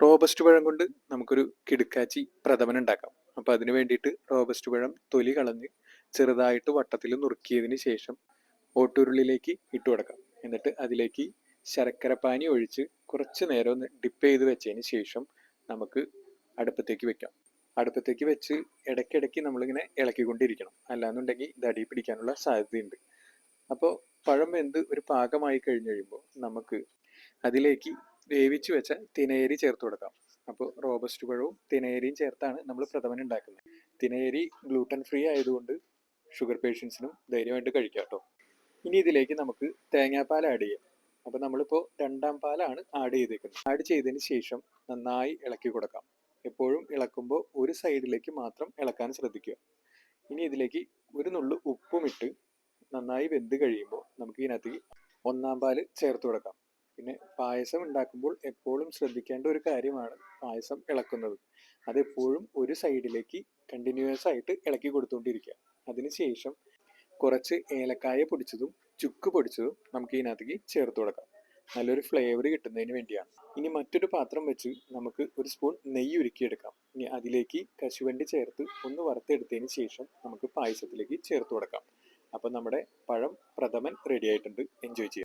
Robust പഴം കൊണ്ട് നമുക്കൊരു കിടുക്കാച്ചി പ്രഥമൻ ഉണ്ടാക്കാം. അപ്പോൾ അതിന് വേണ്ടിയിട്ട് റോബസ്റ്റ് പഴം തൊലി കളഞ്ഞ് ചെറുതായിട്ട് വട്ടത്തിൽ നുറുക്കിയതിന് ശേഷം ഓട്ടുരുളിലേക്ക് ഇട്ട് കൊടുക്കാം. എന്നിട്ട് അതിലേക്ക് ശർക്കര പാനി ഒഴിച്ച് കുറച്ച് നേരം ഒന്ന് ഡിപ്പ് ചെയ്ത് വെച്ചതിന് ശേഷം നമുക്ക് അടുപ്പത്തേക്ക് വെക്കാം. അടുപ്പത്തേക്ക് വെച്ച് ഇടയ്ക്കിടയ്ക്ക് നമ്മളിങ്ങനെ ഇളക്കിക്കൊണ്ടിരിക്കണം. അല്ലാന്നുണ്ടെങ്കിൽ ദടി പിടിക്കാനുള്ള സാധ്യതയുണ്ട്. അപ്പോൾ പഴം വെന്ത് ഒരു പാകമായി കഴിഞ്ഞ് കഴിയുമ്പോൾ നമുക്ക് അതിലേക്ക് വേവിച്ച് വെച്ച തിനേരി ചേർത്ത് കൊടുക്കാം. അപ്പോൾ റോബസ്റ്റ് പഴവും തിനേരിയും ചേർത്താണ് നമ്മൾ പ്രഥമൻ ഉണ്ടാക്കുന്നത്. തിനേരി ഗ്ലൂട്ടൻ ഫ്രീ ആയതുകൊണ്ട് ഷുഗർ പേഷ്യൻസിനും ധൈര്യമായിട്ട് കഴിക്കാം കേട്ടോ ഇനി ഇതിലേക്ക് നമുക്ക് തേങ്ങാപ്പാൽ ആഡ് ചെയ്യാം. അപ്പോൾ നമ്മളിപ്പോൾ രണ്ടാം പാലാണ് ആഡ് ചെയ്തേക്കുന്നത്. ആഡ് ചെയ്തതിന് ശേഷം നന്നായി ഇളക്കി കൊടുക്കാം. എപ്പോഴും ഇളക്കുമ്പോൾ ഒരു സൈഡിലേക്ക് മാത്രം ഇളക്കാൻ ശ്രദ്ധിക്കുക. ഇനി ഇതിലേക്ക് ഒരു നുള്ളു ഉപ്പുമിട്ട് നന്നായി വെന്ത് കഴിയുമ്പോൾ നമുക്ക് ഇതിനകത്ത് ഒന്നാം പാൽ ചേർത്ത് കൊടുക്കാം. പിന്നെ പായസം ഉണ്ടാക്കുമ്പോൾ എപ്പോഴും ശ്രദ്ധിക്കേണ്ട ഒരു കാര്യമാണ് പായസം ഇളക്കുന്നത്. അതെപ്പോഴും ഒരു സൈഡിലേക്ക് കണ്ടിന്യൂസ് ആയിട്ട് ഇളക്കി കൊടുത്തുകൊണ്ടിരിക്കുക അതിനുശേഷം കുറച്ച് ഏലക്കായ പൊടിച്ചതും ചുക്ക് പൊടിച്ചതും നമുക്ക് ഇതിനകത്തേക്ക് ചേർത്ത് കൊടുക്കാം. നല്ലൊരു ഫ്ലേവർ കിട്ടുന്നതിന് വേണ്ടിയാണ്. ഇനി മറ്റൊരു പാത്രം വെച്ച് നമുക്ക് ഒരു സ്പൂൺ നെയ്യ് ഉരുക്കിയെടുക്കാം. ഇനി അതിലേക്ക് കശുവണ്ടി ചേർത്ത് ഒന്ന് വറുത്തെടുത്തതിന് ശേഷം നമുക്ക് പായസത്തിലേക്ക് ചേർത്ത് കൊടുക്കാം. അപ്പം നമ്മുടെ പഴം പ്രഥമൻ റെഡി ആയിട്ടുണ്ട്. എൻജോയ് ചെയ്യാം.